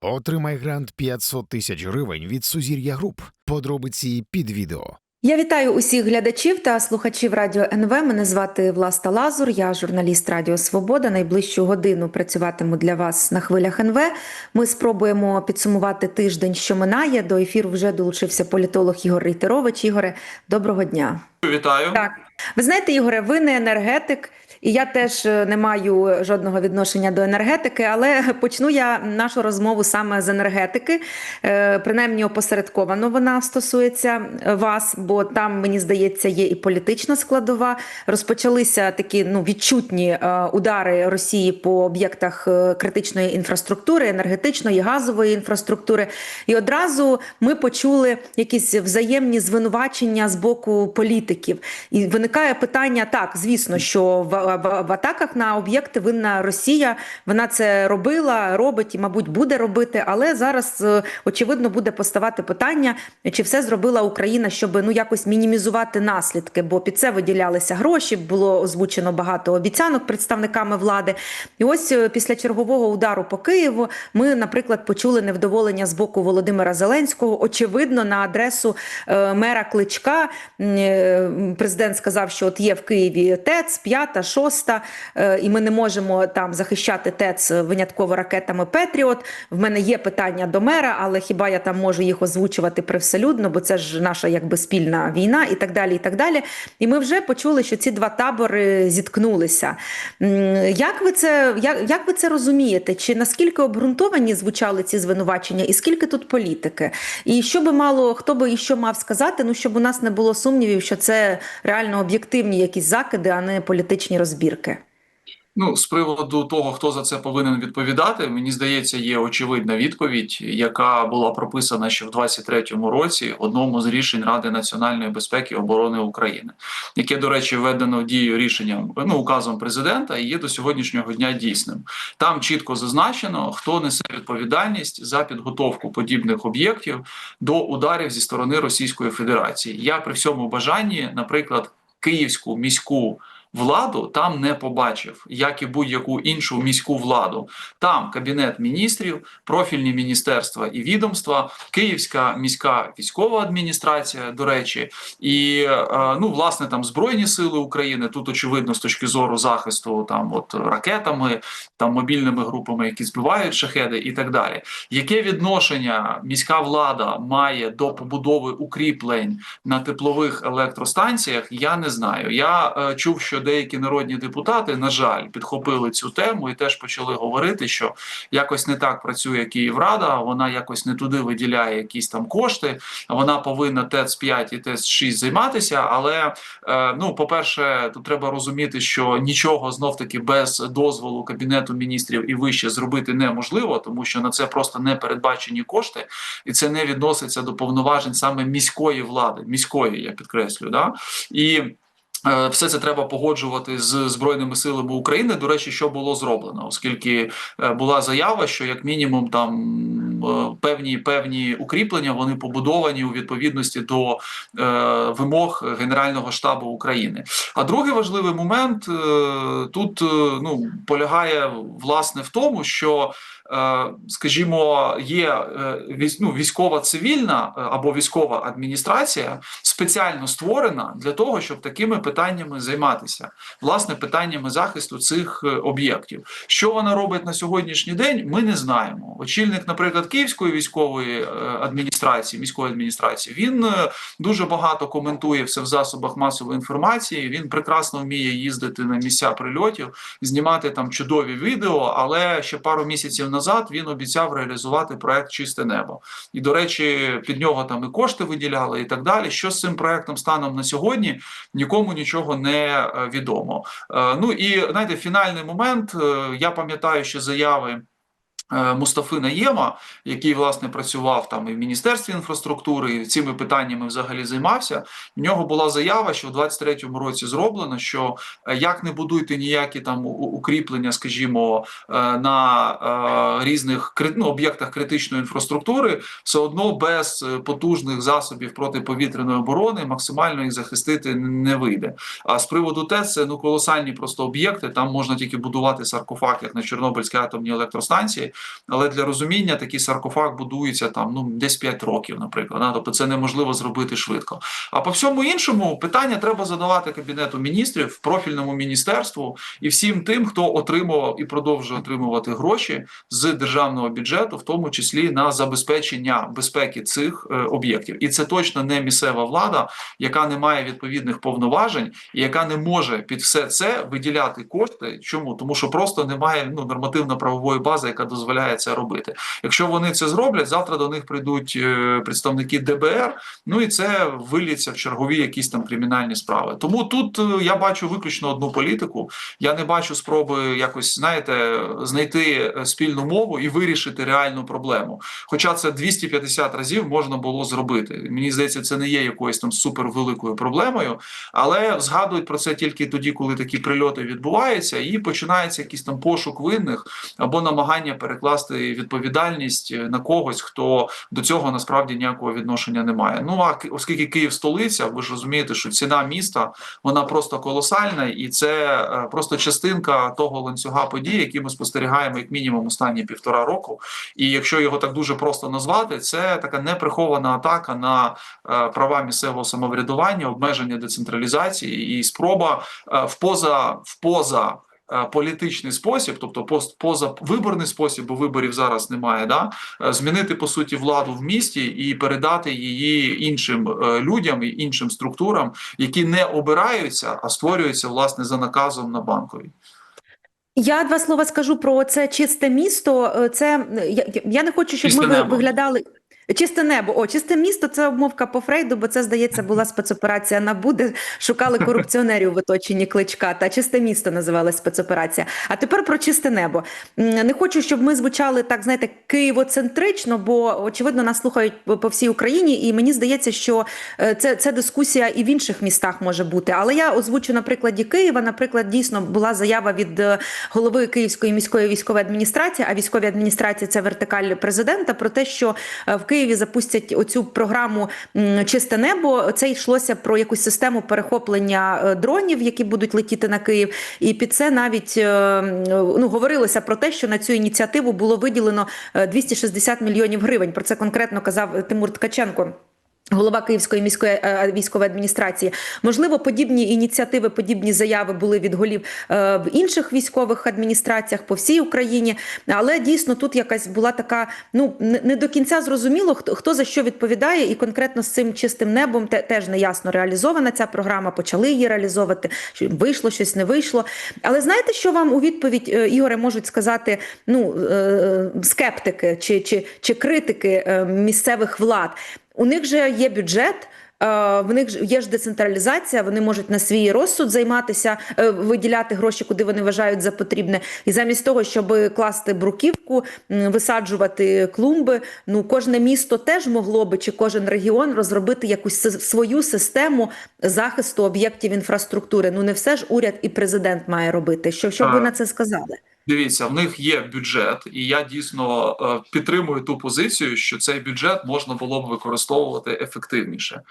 Отримай грант 500 тисяч гривень від Сузір'я Груп. Подробиці під відео. Я вітаю усіх глядачів та слухачів радіо НВ. Мене звати Власта Лазур. Я журналіст Радіо Свобода. Найближчу годину працюватиму для вас на хвилях НВ. Ми спробуємо підсумувати тиждень, що минає. До ефіру вже долучився політолог Ігор Рейтерович. Ігоре, доброго дня. Вітаю. Так, ви знаєте, Ігоре, ви не енергетик. І я теж е, не маю жодного відношення до енергетики, але почну я нашу розмову саме з енергетики. Е, Принаймні опосередковано вона стосується е, вас, бо там, мені здається, є і політична складова. Розпочалися такі ну, відчутні удари Росії по об'єктах критичної інфраструктури, енергетичної, газової інфраструктури. І одразу ми почули якісь взаємні звинувачення з боку політиків. І виникає питання: так, звісно, що в, в, атаках на об'єкти винна Росія. Вона це робила, робить і, мабуть, буде робити. Але зараз е, очевидно буде поставати питання, чи все зробила Україна, щоб ну якось мінімізувати наслідки, бо під це виділялися гроші. Було озвучено багато обіцянок представниками влади. І ось е, після чергового удару по Києву ми, наприклад, почули невдоволення з боку Володимира Зеленського. Очевидно, на адресу е, мера Кличка президент сказав, що от є в Києві ТЕЦ, п'ята, шоста, е, і ми не можемо там захищати ТЕЦ винятково ракетами Петріот. В мене є питання до мера, але хіба я там можу їх озвучувати привселюдно, бо це ж наша якби спільна війна, і так далі. І так далі. І ми вже почули, що ці два табори зіткнулися. Як ви це як, як ви це розумієте? Чи наскільки обґрунтовані звучали ці звинувачення, і скільки тут політики? І що би мало хто би і що мав сказати? Ну щоб у нас не було сумнівів, що це реально об'єктивні якісь закиди, а не політичні розбірки. Ну, з приводу того, хто за це повинен відповідати, мені здається, є очевидна відповідь, яка була прописана ще в 23-му році одному з рішень Ради національної безпеки і оборони України, яке, до речі, введено в дію рішенням ну указом президента і є до сьогоднішнього дня дійсним. Там чітко зазначено, хто несе відповідальність за підготовку подібних об'єктів до ударів зі сторони Російської Федерації. Я при всьому бажанні, наприклад, київську міську. Владу там не побачив, як і будь-яку іншу міську владу. Там кабінет міністрів, профільні міністерства і відомства, Київська міська військова адміністрація, до речі, і е, ну власне там збройні сили України. Тут очевидно з точки зору захисту там от ракетами, там мобільними групами, які збивають шахеди, і так далі. Яке відношення міська влада має до побудови укріплень на теплових електростанціях? Я не знаю. Я е, чув, що деякі народні депутати, на жаль, підхопили цю тему і теж почали говорити, що якось не так працює Київрада, вона якось не туди виділяє якісь там кошти. Вона повинна ТЕЦ 5 і ТЕЦ 6 займатися. Але е, ну, по-перше, тут треба розуміти, що нічого знов таки без дозволу кабінету міністрів і вище зробити неможливо, тому що на це просто не передбачені кошти, і це не відноситься до повноважень саме міської влади, міської, я підкреслю, да і. Е, Все це треба погоджувати з збройними силами України. До речі, що було зроблено, оскільки е, була заява, що як мінімум там е, певні певні укріплення вони побудовані у відповідності до е, вимог Генерального штабу України. А другий важливий момент е, тут е, ну полягає власне в тому, що скажімо, є е, ну, військова цивільна е, або військова адміністрація спеціально створена для того, щоб такими питаннями займатися, власне, питаннями захисту цих е, об'єктів. Що вона робить на сьогоднішній день, ми не знаємо. Очільник, наприклад, Київської військової е, адміністрації, міської адміністрації, він е, дуже багато коментує все в засобах масової інформації. Він прекрасно вміє їздити на місця прильотів, знімати там чудові відео. Але ще пару місяців назад він обіцяв реалізувати проект Чисте небо. І до речі, під нього там і кошти виділяли, і так далі. Що з цим проектом станом на сьогодні, нікому нічого не е, відомо. Е, Ну і знаєте, фінальний момент. е, Я пам'ятаю, що заяви. Е, Мустафи Наєма, який власне працював там і в міністерстві інфраструктури, і цими питаннями взагалі займався. В нього була заява, що в 23-му році зроблено, що е, як не будуйте ніякі там укріплення, скажімо, е, на різних ну, об'єктах критичної інфраструктури, все одно без потужних засобів протиповітряної оборони максимально їх захистити не вийде. А з приводу ТЕЦ це ну колосальні просто об'єкти. Там можна тільки будувати саркофаг, як на Чорнобильській атомній електростанції. Але для розуміння такий саркофаг будується там ну десь 5 років, наприклад. Тобто це неможливо зробити швидко. А по всьому іншому питання треба задавати кабінету міністрів, профільному міністерству і всім тим, хто отримував і продовжує отримувати гроші з державного бюджету, в тому числі на забезпечення безпеки цих е, об'єктів. І це точно не місцева влада, яка не має відповідних повноважень і яка не може під все це виділяти кошти. Чому тому, що просто немає ну нормативно-правової бази, яка дозволяє це робити. Якщо вони це зроблять, завтра до них прийдуть е, представники ДБР. Ну і це виліться в чергові якісь там кримінальні справи. Тому тут е, я бачу виключно одну політику. Я не бачу спроби якось знаєте знайти е, спільну мову і вирішити реальну проблему. Хоча це 250 разів можна було зробити. Мені здається, це не є якоюсь там супервеликою проблемою, але згадують про це тільки тоді, коли такі прильоти відбуваються, і починається якийсь там пошук винних або намагання перекласти відповідальність е, на когось, хто до цього насправді ніякого відношення не має. Ну а оскільки Київ столиця, ви ж розумієте, що ціна міста вона просто колосальна, і це е, просто частинка того ланцюга подій, які ми спостерігаємо як мінімум останні півтора року. І якщо його так дуже просто назвати, це така неприхована атака на е, права місцевого самоврядування, обмеження децентралізації і спроба в поза в поза. Е, Політичний спосіб, тобто пост поза виборний спосіб, бо виборів зараз немає, да е, змінити по суті владу в місті і передати її іншим е, людям і іншим структурам, які не обираються, а створюються власне за наказом на банковій. Я два слова скажу про це чисте місто. Це я, я не хочу, щоб Чисте ми небо. виглядали. Чисте небо, о, чисте місто це обмовка по Фрейду, бо це здається була спецоперація НАБУ, де шукали корупціонерів в оточенні кличка. Та чисте місто називалась спецоперація. А тепер про чисте небо. Не хочу, щоб ми звучали так, знаєте, києвоцентрично, бо очевидно нас слухають по всій Україні, і мені здається, що е, це, це дискусія і в інших містах може бути. Але я озвучу на прикладі Києва. Наприклад, дійсно була заява від е, голови Київської міської військової адміністрації, а військові адміністрації це вертикаль президента, про те, що е, в Києві запустять оцю програму Чисте небо. Це йшлося про якусь систему перехоплення е, дронів, які будуть летіти на Київ. І під це навіть е, ну говорилося про те, що на цю ініціативу було виділено е, 260 мільйонів гривень. Про це конкретно казав Тимур Ткаченко. Голова Київської міської е, військової адміністрації, можливо, подібні ініціативи, подібні заяви були від голів е, в інших військових адміністраціях по всій Україні. Але дійсно тут якась була така, ну не, до кінця зрозуміло, хто хто за що відповідає, і конкретно з цим чистим небом те, теж не ясно реалізована ця програма. Почали її реалізовувати. Вийшло, щось не вийшло. Але знаєте, що вам у відповідь е, Ігоре можуть сказати ну е, скептики чи, чи, чи критики е, місцевих влад? У них же є бюджет. е, В них є ж децентралізація, вони можуть на свій розсуд займатися, е, виділяти гроші, куди вони вважають за потрібне. І замість того, щоб класти бруківку, висаджувати клумби, ну кожне місто теж могло би чи кожен регіон розробити якусь свою систему захисту об'єктів інфраструктури. Ну не все ж уряд і президент має робити. Що, що б ви на це сказали? Дивіться, в них є бюджет, і я дійсно е, підтримую ту позицію, що цей бюджет можна було б використовувати ефективніше.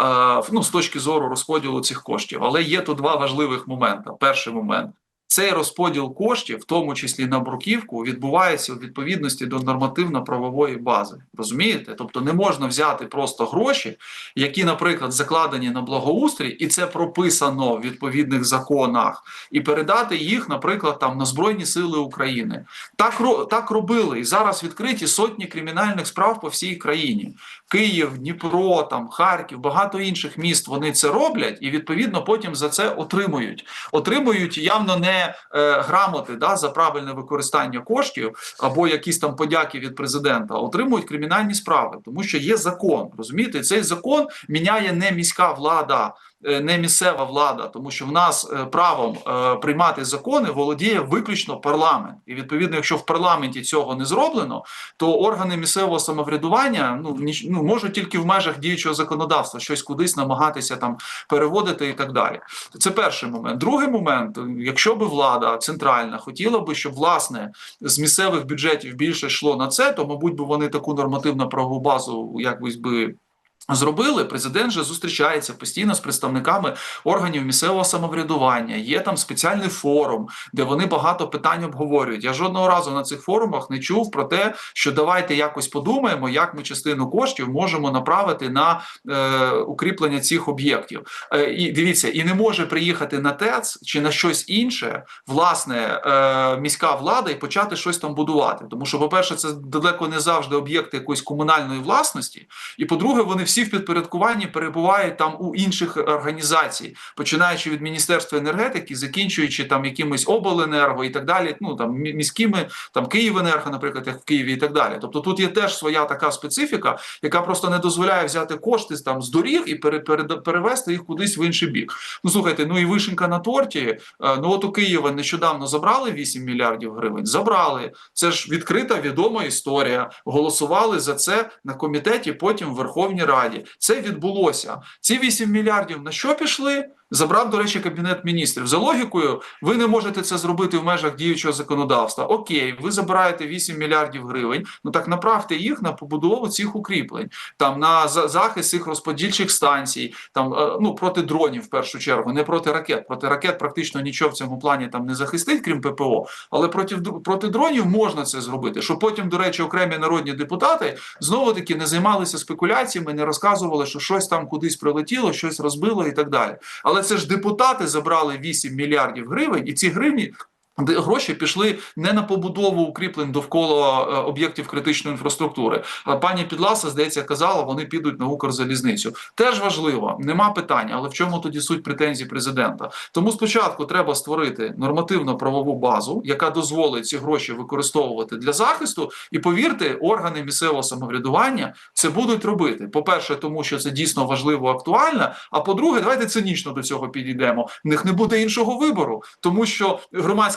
Е, ну, з точки зору розподілу цих коштів. Але є тут два важливих моменти. Перший момент. Цей розподіл коштів, в тому числі на бруківку, відбувається у відповідності до нормативно-правової бази. Розумієте? Тобто не можна взяти просто гроші, які, наприклад, закладені на благоустрій, і це прописано в відповідних законах, і передати їх, наприклад, там на Збройні Сили України. Так так робили, і зараз відкриті сотні кримінальних справ по всій країні. Київ, Дніпро, там Харків, багато інших міст. Вони це роблять, і відповідно потім за це отримують. Отримують явно не е, грамоти да, за правильне використання коштів або якісь там подяки від президента, а отримують кримінальні справи, тому що є закон. Розумієте, цей закон міняє не міська влада. Е, Не місцева влада, тому що в нас е, правом е, приймати закони володіє виключно парламент, і відповідно, якщо в парламенті цього не зроблено, то органи місцевого самоврядування ну ніч, ну можуть тільки в межах діючого законодавства щось кудись намагатися там переводити і так далі. Це перший момент. Другий момент, якщо би влада центральна хотіла би, щоб власне з місцевих бюджетів більше йшло на це, то мабуть би вони таку нормативно правову базу якось би Зробили президент же зустрічається постійно з представниками органів місцевого самоврядування. Є там спеціальний форум, де вони багато питань обговорюють. Я жодного разу на цих форумах не чув про те, що давайте якось подумаємо, як ми частину коштів можемо направити на е, укріплення цих об'єктів. Е, і дивіться, і не може приїхати на ТЕЦ чи на щось інше, власне, е, міська влада і почати щось там будувати. Тому що, по-перше, це далеко не завжди об'єкти якоїсь комунальної власності. І по-друге, вони всі в підпорядкуванні перебувають там у інших організацій, починаючи від міністерства енергетики, закінчуючи там якимось обленерго і так далі. Ну там міськими там Київенерго, наприклад, як в Києві, і так далі. Тобто тут є теж своя така специфіка, яка просто не дозволяє взяти кошти там з доріг і пере, перевести їх кудись в інший бік. Ну слухайте, ну і вишенька на торті. е, Ну от у Києва нещодавно забрали 8 мільярдів гривень. Забрали. Це ж відкрита відома історія. Голосували за це на комітеті, потім в Верховній Раді. Це відбулося. Ці 8 мільярдів на що пішли? Забрав, до речі, кабінет міністрів. За логікою, ви не можете це зробити в межах діючого законодавства. Окей, ви забираєте 8 мільярдів гривень. Ну так направте їх на побудову цих укріплень, там на захист цих розподільчих станцій, там е, ну проти дронів в першу чергу, не проти ракет. Проти ракет практично нічого в цьому плані там не захистить, крім ППО. Але проти проти дронів можна це зробити. Щоб потім, до речі, окремі народні депутати знову таки не займалися спекуляціями, не розказували, що щось там кудись прилетіло, щось розбило і так далі. Але це ж депутати забрали 8 мільярдів гривень, і ці гривні. Гроші пішли не на побудову укріплень довкола е, об'єктів критичної інфраструктури. А пані Підласа, здається, казала, вони підуть на Укрзалізницю. Теж важливо, нема питань, але в чому тоді суть претензій президента? Тому спочатку треба створити нормативно-правову базу, яка дозволить ці гроші використовувати для захисту. І повірте, органи місцевого самоврядування це будуть робити. По-перше, тому що це дійсно важливо, актуально. А по-друге, давайте цинічно до цього підійдемо. В них не буде іншого вибору, тому що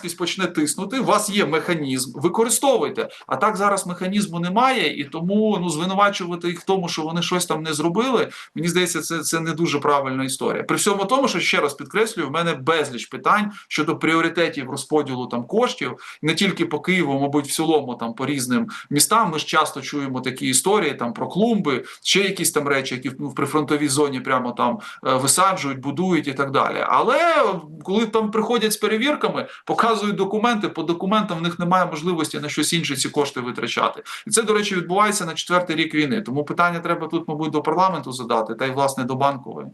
громадськість почне тиснути. У вас є механізм, використовуйте. А так зараз механізму немає, і тому ну звинувачувати їх в тому, що вони щось там не зробили. Мені здається, це, це не дуже правильна історія. При всьому тому, що ще раз підкреслюю, в мене безліч питань щодо пріоритетів розподілу там коштів, не тільки по Києву, мабуть, в цілому там по різним містам. Ми ж часто чуємо такі історії там про клумби, ще якісь там речі, які ну, в прифронтовій зоні прямо там е, висаджують, будують і так далі. Але коли там приходять з перевірками, показують документи, по документам в них немає можливості на щось інше ці кошти витрачати. І це, до речі, відбувається на четвертий рік війни. Тому питання треба тут, мабуть, до парламенту задати, та й власне до банкової.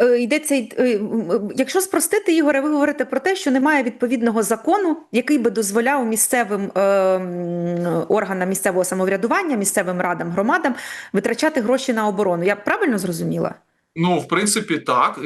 Е, Йдеться, е, м, якщо спростити, Ігоре, ви говорите про те, що немає відповідного закону, який би дозволяв місцевим е, органам місцевого самоврядування, місцевим радам, громадам витрачати гроші на оборону. Я правильно зрозуміла? Ну, в принципі, так.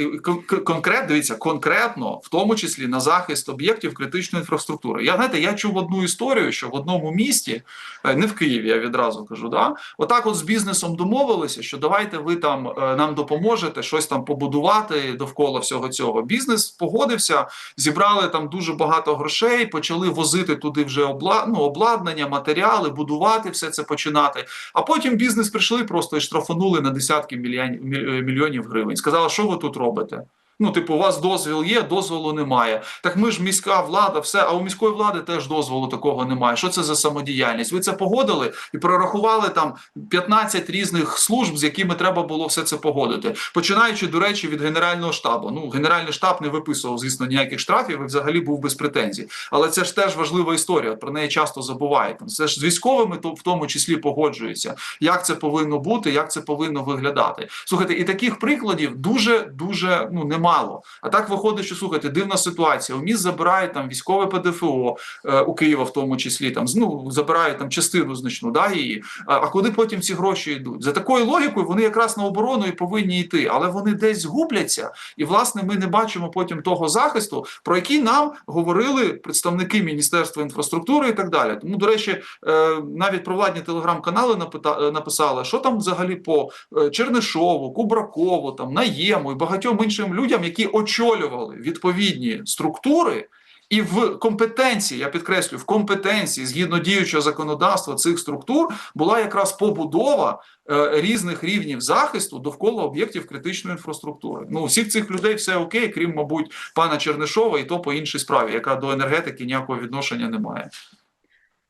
Конкрет, дивіться, конкретно, в тому числі на захист об'єктів критичної інфраструктури. Я знаєте, я чув одну історію, що в одному місті, е, не в Києві, я відразу кажу, да, отак от з бізнесом домовилися, що давайте ви там е, нам допоможете щось там побудувати довкола всього цього. Бізнес погодився, зібрали там дуже багато грошей, почали возити туди вже обла... ну, обладнання, матеріали, будувати все це починати. А потім бізнес прийшли просто і штрафанули на десятки мільйонів, мільйонів гривень. Сказала, що ви тут робите? Ну, типу, у вас дозвіл є, дозволу немає. Так ми ж міська влада, все, а у міської влади теж дозволу такого немає. Що це за самодіяльність? Ви це погодили і прорахували там 15 різних служб, з якими треба було все це погодити. Починаючи, до речі, від генерального штабу. Ну, генеральний штаб не виписував, звісно, ніяких штрафів і взагалі був без претензій. Але це ж теж важлива історія. Про неї часто забувають. Це ж з військовими, то в тому числі погоджується. Як це повинно бути, як це повинно виглядати. Слухайте, і таких прикладів дуже дуже ну немало. А так виходить, що слухайте, дивна ситуація. У міст забирають там військове ПДФО е, у Києва, в тому числі там ну, забирають там частину значну да її. А, а куди потім ці гроші йдуть? За такою логікою вони якраз на оборону і повинні йти, але вони десь губляться. І власне ми не бачимо потім того захисту, про який нам говорили представники Міністерства інфраструктури і так далі. Тому, до речі, е, навіть провладні телеграм-канали е, написали, що там взагалі по е, Чернишову, Кубракову, там Наєму і багатьом іншим людям, які очолювали відповідні структури. І в компетенції, я підкреслю, в компетенції згідно діючого законодавства цих структур була якраз побудова е, різних рівнів захисту довкола об'єктів критичної інфраструктури. Ну, всіх цих людей все окей, крім, мабуть, пана Чернишова, і то по іншій справі, яка до енергетики ніякого відношення не має.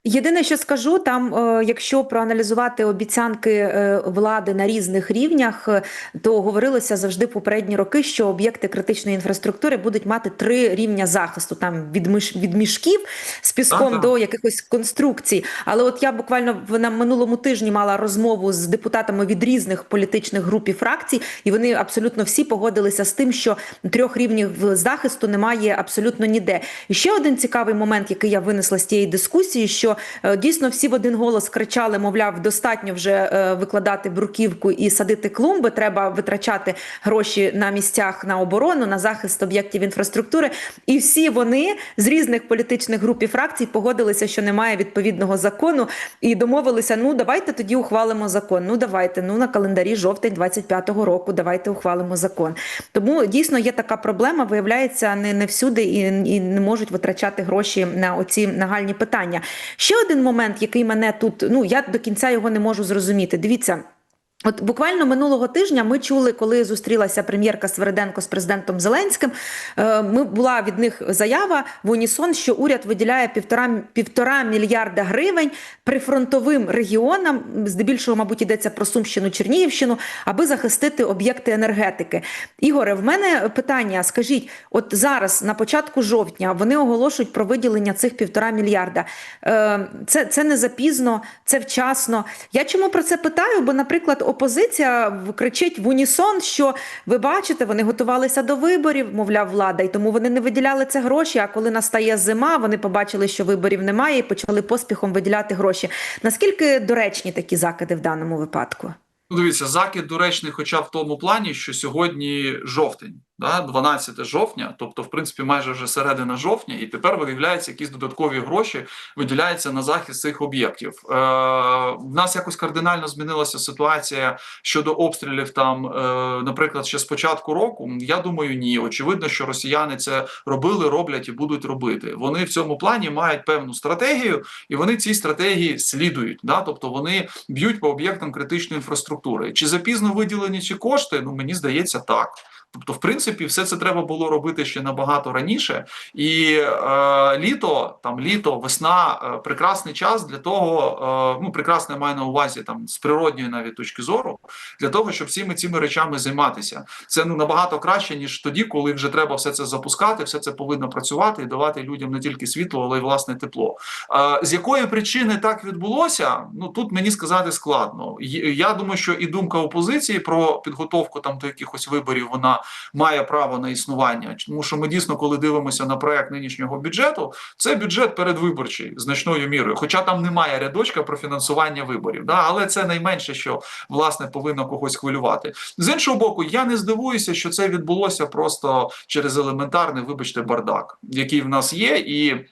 Єдине, що скажу, там, е, якщо проаналізувати обіцянки е, влади на різних рівнях, е, то говорилося завжди попередні роки, що об'єкти критичної інфраструктури будуть мати три рівня захисту: там від миш від мішків з піском Ага. до якихось конструкцій. Але от я буквально в на минулому тижні мала розмову з депутатами від різних політичних груп і фракцій, і вони абсолютно всі погодилися з тим, що трьох рівнів захисту немає абсолютно ніде. І ще один цікавий момент, який я винесла з тієї дискусії, що е, дійсно всі в один голос кричали: мовляв, достатньо вже е, викладати бруківку і садити клумби. Треба витрачати гроші на місцях на оборону, на захист об'єктів інфраструктури. І всі вони з різних політичних груп і фракцій погодилися, що немає відповідного закону, і домовилися: ну давайте тоді ухвалимо закон. Ну давайте. Ну на календарі жовтень 25-го року. Давайте ухвалимо закон. Тому дійсно є така проблема. Виявляється, не, не всюди і, і не можуть витрачати гроші на оці нагальні питання. Ще один момент, який мене тут, ну я до кінця його не можу зрозуміти. Дивіться. От буквально минулого тижня ми чули, коли зустрілася прем'єрка Свериденко з президентом Зеленським. е, Ми була від них заява в унісон, що уряд виділяє півтора півтора мільярда гривень прифронтовим регіонам, здебільшого, мабуть, йдеться про Сумщину, Чернігівщину, аби захистити об'єкти енергетики. Ігоре, в мене питання: скажіть, от зараз, на початку жовтня, вони оголошують про виділення цих півтора мільярда. Е, Це, це не запізно, це вчасно. Я чому про це питаю? Бо, наприклад, опозиція кричить в унісон, що ви бачите, вони готувалися до виборів, мовляв, влада, і тому вони не виділяли це гроші. А коли настає зима, вони побачили, що виборів немає, і почали поспіхом виділяти гроші. Наскільки доречні такі закиди в даному випадку? Ну, дивіться, закид доречний, хоча в тому плані, що сьогодні жовтень, да, 12 жовтня, тобто, в принципі, майже вже середина жовтня, і тепер виявляються якісь додаткові гроші виділяються на захист цих об'єктів. Е, в нас якось кардинально змінилася ситуація щодо обстрілів. Там, е, наприклад, ще з початку року. Я думаю, ні. Очевидно, що росіяни це робили, роблять і будуть робити. Вони в цьому плані мають певну стратегію, і вони цій стратегії слідують. Да? Тобто вони б'ють по об'єктам критичної інфраструктури. Чи запізно виділені ці кошти? Ну мені здається, так. Тобто, в принципі, все це треба було робити ще набагато раніше. І е, літо, там літо, весна е, прекрасний час для того, е, ну прекрасне маю на увазі там з природньої навіть точки зору, для того, щоб всіми цими речами займатися. Це ну набагато краще ніж тоді, коли вже треба все це запускати, все це повинно працювати і давати людям не тільки світло, але й власне тепло. Е, з якої причини так відбулося? Ну тут мені сказати складно. Я думаю, що і думка опозиції про підготовку там до якихось виборів вона має право на існування. Тому що ми дійсно, коли дивимося на проект нинішнього бюджету, це бюджет передвиборчий значною мірою. Хоча там немає рядочка про фінансування виборів. Да? Але це найменше, що власне повинно когось хвилювати. З іншого боку, я не здивуюся, що це відбулося просто через елементарний, вибачте, бардак, який в нас є, і.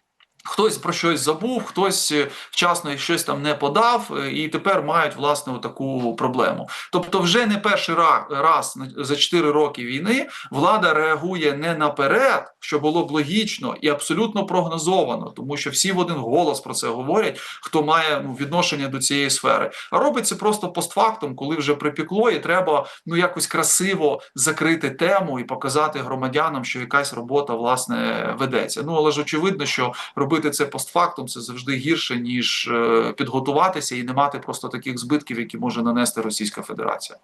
Хтось про щось забув, хтось е, вчасно щось там не подав, е, і тепер мають власне таку проблему. Тобто, вже не перший раз за 4 роки війни влада реагує не наперед, що було б логічно і абсолютно прогнозовано, тому що всі в один голос про це говорять, хто має ну, відношення до цієї сфери. А робиться просто постфактум, коли вже припекло, і треба ну якось красиво закрити тему і показати громадянам, що якась робота власне ведеться. Ну але ж очевидно, що робити це постфактум це завжди гірше ніж е, підготуватися і не мати просто таких збитків, які може нанести Російська Федерація.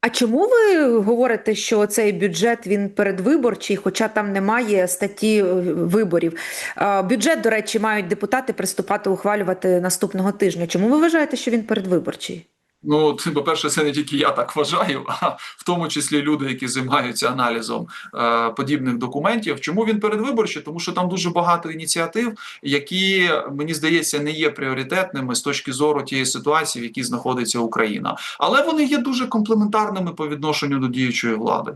А чому ви говорите, що цей бюджет він передвиборчий, хоча там немає статті е, виборів? Бюджет, до речі, мають депутати приступати ухвалювати наступного тижня. Чому ви вважаєте, що він передвиборчий? Ну, це, по-перше, це не тільки я так вважаю, а в тому числі люди, які займаються аналізом е, подібних документів. Чому він передвиборчий? Тому що там дуже багато ініціатив, які мені здається не є пріоритетними з точки зору тієї ситуації, в якій знаходиться Україна, але вони є дуже комплементарними по відношенню до діючої влади.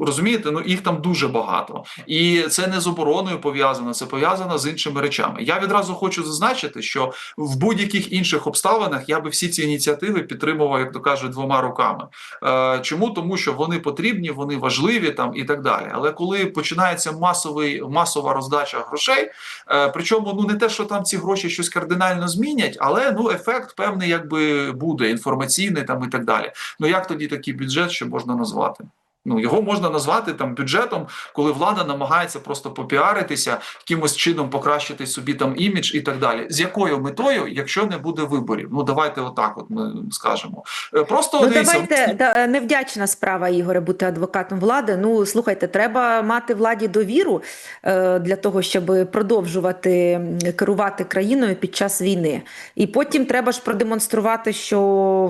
Розумієте, ну їх там дуже багато, і це не з обороною пов'язано, це пов'язано з іншими речами. Я відразу хочу зазначити, що в будь-яких інших обставинах я би всі ці ініціативи підтримував, як то кажуть, двома руками. Е, чому? Тому що вони потрібні, вони важливі там і так далі. Але коли починається масовий масова роздача грошей, е, причому ну не те, що там ці гроші щось кардинально змінять, але ну ефект певний, якби буде інформаційний там і так далі. Ну як тоді такий бюджет ще можна назвати? Ну його можна назвати там бюджетом, коли влада намагається просто попіаритися, якимось чином покращити собі там імідж і так далі. З якою метою, якщо не буде виборів? Ну давайте отак, от ми скажемо. Е, Просто Ну дивіться, давайте да, невдячна справа, Ігоре, бути адвокатом влади. Ну слухайте, треба мати владі довіру е, для того, щоб продовжувати керувати країною під час війни. І потім треба ж продемонструвати, що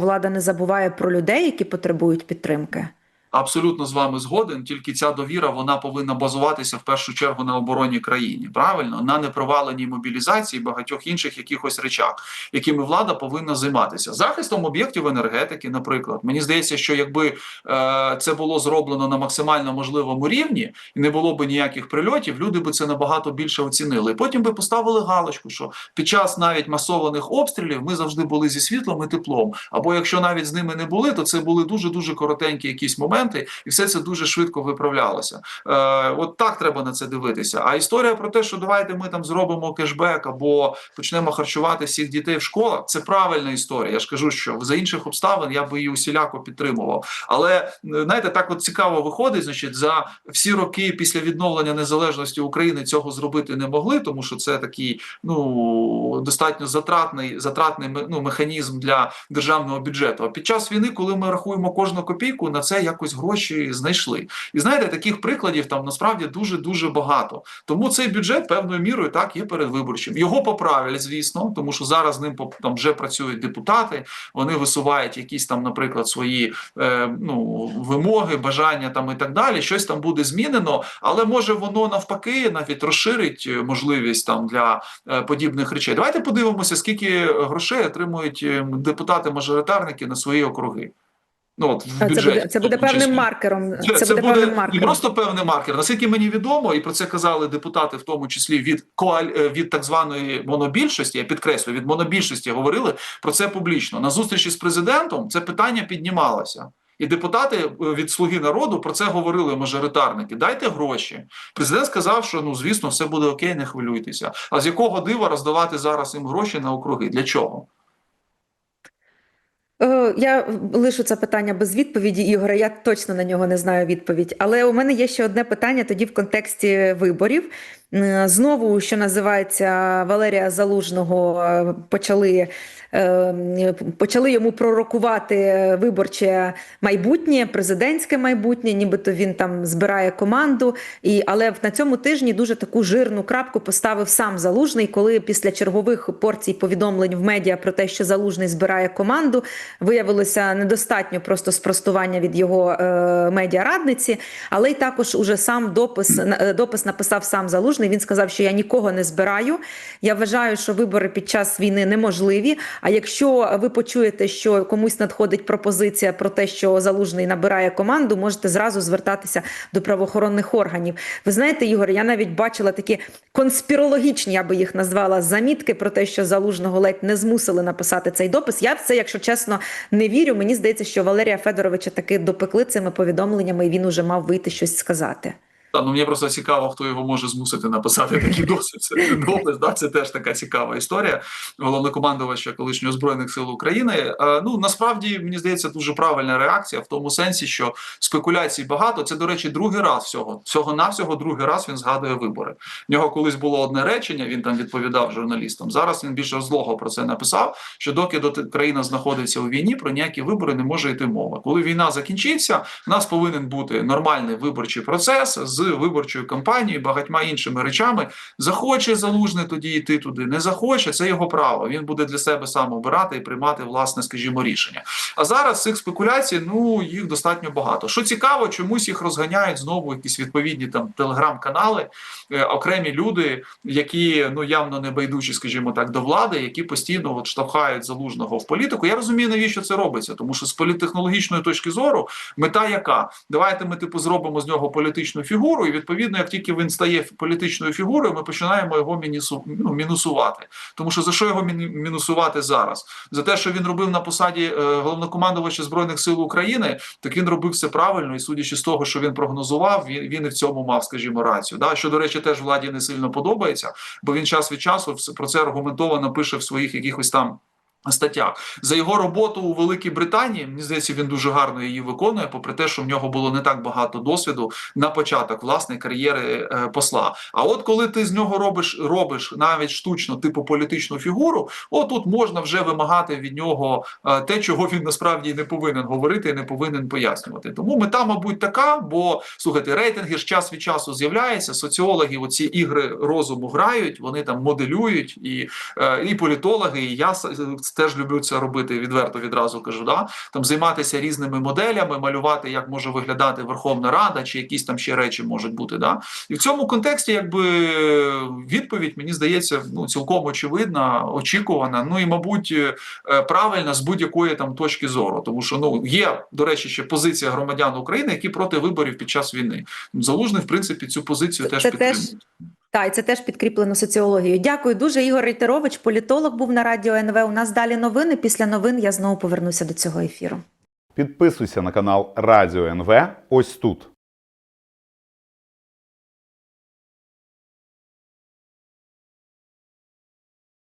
влада не забуває про людей, які потребують підтримки. Абсолютно з вами згоден. Тільки ця довіра вона повинна базуватися в першу чергу на обороні країни. Правильно на непроваленій мобілізації, багатьох інших якихось речах, якими влада повинна займатися. Захистом об'єктів енергетики, наприклад, мені здається, що якби е, це було зроблено на максимально можливому рівні і не було б ніяких прильотів, люди би це набагато більше оцінили. І потім би поставили галочку, що під час навіть масованих обстрілів ми завжди були зі світлом і теплом. Або якщо навіть з ними не були, то це були дуже дуже коротенькі якісь моменти, і все це дуже швидко виправлялося. Е, от так треба на це дивитися. А історія про те, що давайте ми там зробимо кешбек або почнемо харчувати всіх дітей в школах, це правильна історія. Я ж кажу, що за інших обставин я би її усіляко підтримував. Але знаєте, так от цікаво виходить, значить, за всі роки після відновлення незалежності України цього зробити не могли, тому що це такий ну достатньо затратний затратний ну, механізм для державного бюджету. А під час війни, коли ми рахуємо кожну копійку, на це якось гроші знайшли. І знаєте, таких прикладів там насправді дуже дуже багато. Тому цей бюджет певною мірою так є передвиборчим. Його поправлять, звісно, тому що зараз з ним там вже працюють депутати. Вони висувають якісь там, наприклад, свої е, ну вимоги, бажання там і так далі. Щось там буде змінено, але може воно навпаки навіть розширить е, можливість там для е, подібних речей. Давайте подивимося, скільки грошей отримують е, депутати-мажоритарники на свої округи. Ну от в Це буде це буде числі. певним маркером. Це, Це, це буде, буде певним не просто певний маркер. Наскільки мені відомо, і про це казали депутати, в тому числі від коаль... е, від так званої монобільшості. Я підкреслюю, від монобільшості говорили про це публічно. На зустрічі з президентом це питання піднімалося. І депутати е, від Слуги народу про це говорили мажоритарники. Дайте гроші. Президент сказав, що ну звісно, все буде окей, не хвилюйтеся. А з якого дива роздавати зараз їм гроші на округи? Для чого? Е, Я лишу це питання без відповіді, Ігоре. Я точно на нього не знаю відповідь. Але у мене є ще одне питання тоді в контексті виборів. Е, Знову, що називається Валерія Залужного, е, почали, е, почали йому пророкувати виборче майбутнє, президентське майбутнє, нібито він там збирає команду. І, але на цьому тижні дуже таку жирну крапку поставив сам Залужний, коли після чергових порцій повідомлень в медіа про те, що Залужний збирає команду, виявилося недостатньо просто спростування від його медіарадниці, але й також уже сам допис, допис написав сам Залужний. Він сказав, що я нікого не збираю. Я вважаю, що вибори під час війни неможливі. А якщо ви почуєте, що комусь надходить пропозиція про те, що Залужний набирає команду, можете зразу звертатися до правоохоронних органів. Ви знаєте, Ігор, я навіть бачила такі конспірологічні, я би їх назвала, замітки про те, що Залужного ледь не змусили написати цей допис. Я в це, якщо чесно, не вірю. Мені здається, що Валерія Федоровича таки допекли цими повідомленнями, і він уже мав вийти щось сказати. Та ну мені просто цікаво, хто його може змусити написати досвід. Це допис. Да, це теж така цікава історія. Головнокомандувача колишнього збройних сил України. Е, ну насправді мені здається дуже правильна реакція в тому сенсі, що спекуляцій багато. Це до речі, другий раз всього. Всього навсього другий раз він згадує вибори. В нього колись було одне речення. Він там відповідав журналістам. Зараз він більше злого про це написав. Що доки доти- країна знаходиться у війні, про ніякі вибори не може йти мова. Коли війна закінчиться, у нас повинен бути нормальний виборчий процес з виборчою кампанією, багатьма іншими речами. Захоче залужний тоді йти туди, не захоче, це його право. Він буде для себе сам обирати і приймати власне, скажімо, рішення. А зараз цих спекуляцій, ну їх достатньо багато. Що цікаво, чомусь їх розганяють знову якісь відповідні там телеграм-канали, е, окремі люди, які ну явно не байдужі, скажімо так, до влади, які постійно от штовхають залужного в політику. Я розумію, навіщо це робиться, тому що з політтехнологічної точки зору мета яка? Давайте ми типу зробимо з нього політичну фігуру, і відповідно, як тільки він стає політичною фігурою, ми починаємо його мінісу, ну, мінусувати. Тому що за що його мінусувати зараз? За те, що він робив на посаді е, головнокомандувача збройних сил України, так він робив все правильно, і судячи з того, що він прогнозував, він, він і в цьому мав, скажімо, рацію. Да? Що, до речі, теж владі не сильно подобається, бо він час від часу про це аргументовано пише в своїх якихось там. Статтях. За його роботу у Великій Британії, мені здається, він дуже гарно її виконує, попри те, що в нього було не так багато досвіду на початок власне кар'єри е, посла. А от коли ти з нього робиш робиш навіть штучно, типу політичну фігуру, отут можна вже вимагати від нього е, те, чого він насправді не повинен говорити і не повинен пояснювати. Тому мета, мабуть, така, бо слухайте, рейтинги ж час від часу з'являються. Соціологи оці ігри розуму грають, вони там моделюють, і, е, і політологи, і я теж люблю це робити відверто відразу кажу. Да? Там займатися різними моделями, малювати, як може виглядати Верховна Рада, чи якісь там ще речі можуть бути. Да? І в цьому контексті, якби відповідь, мені здається, ну цілком очевидна, очікувана. Ну і мабуть, е, правильна з будь-якої там точки зору, тому що ну є до речі, ще позиція громадян України, які проти виборів під час війни. Залужний, в принципі, цю позицію теж це підтримує. Так, і це теж підкріплено соціологією. Дякую дуже. Ігор Рейтерович, політолог, був на радіо НВ. У нас далі новини. Після новин я знову повернуся до цього ефіру. Підписуйся на канал Радіо НВ ось тут.